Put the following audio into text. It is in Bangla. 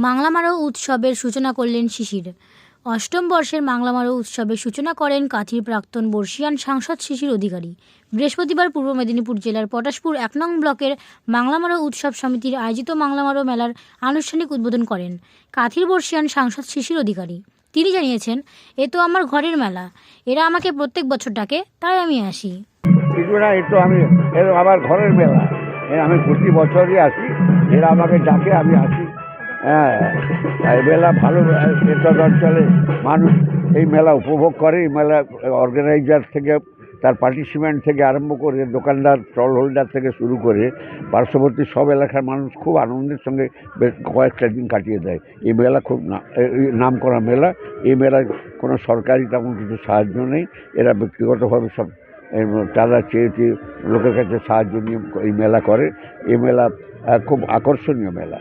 মাংলামারো উৎসবের সূচনা করলেন শিশির। অষ্টম বর্ষের মাংলামারো উৎসবের সূচনা করেন কাথির প্রাক্তন বর্ষিয়ান সাংসদ শিশির অধিকারী। বৃহস্পতিবার পূর্ব মেদিনীপুর জেলার পটাশপুর এক নং ব্লকের মাংলামারো উৎসব সমিতির আয়োজিত মাংলামারো মেলার আনুষ্ঠানিক উদ্বোধন করেন কাথির বর্ষিয়ান সাংসদ শিশির অধিকারী। তিনি জানিয়েছেন, এ তো আমার ঘরের মেলা। এরা আমাকে প্রত্যেক বছর ডাকে, তাই আমি আসি। একটু আমি আমার ঘরের মেলা। আমি প্রতি বছরই আসি। এরা আমাকে ডাকে, আমি আসি। হ্যাঁ এই মেলা ভালো এটা অঞ্চলে মানুষ এই মেলা উপভোগ করে, এই মেলা অর্গানাইজার থেকে, তার পার্টিসিপেন্ট থেকে আরম্ভ করে, দোকানদার স্টল হোল্ডার থেকে শুরু করে, পার্শ্ববর্তী সব এলাকার মানুষ খুব আনন্দের সঙ্গে কয়েকটা দিন কাটিয়ে দেয়। এই মেলা খুব নাম করা মেলা, এই মেলায় কোনো সরকারি তেমন কিছু সাহায্য নেই, এরা ব্যক্তিগতভাবে সব তারা চেয়ে চেয়ে লোকের কাছে সাহায্য নিয়ে এই মেলা করে। এই মেলা খুব আকর্ষণীয় মেলা।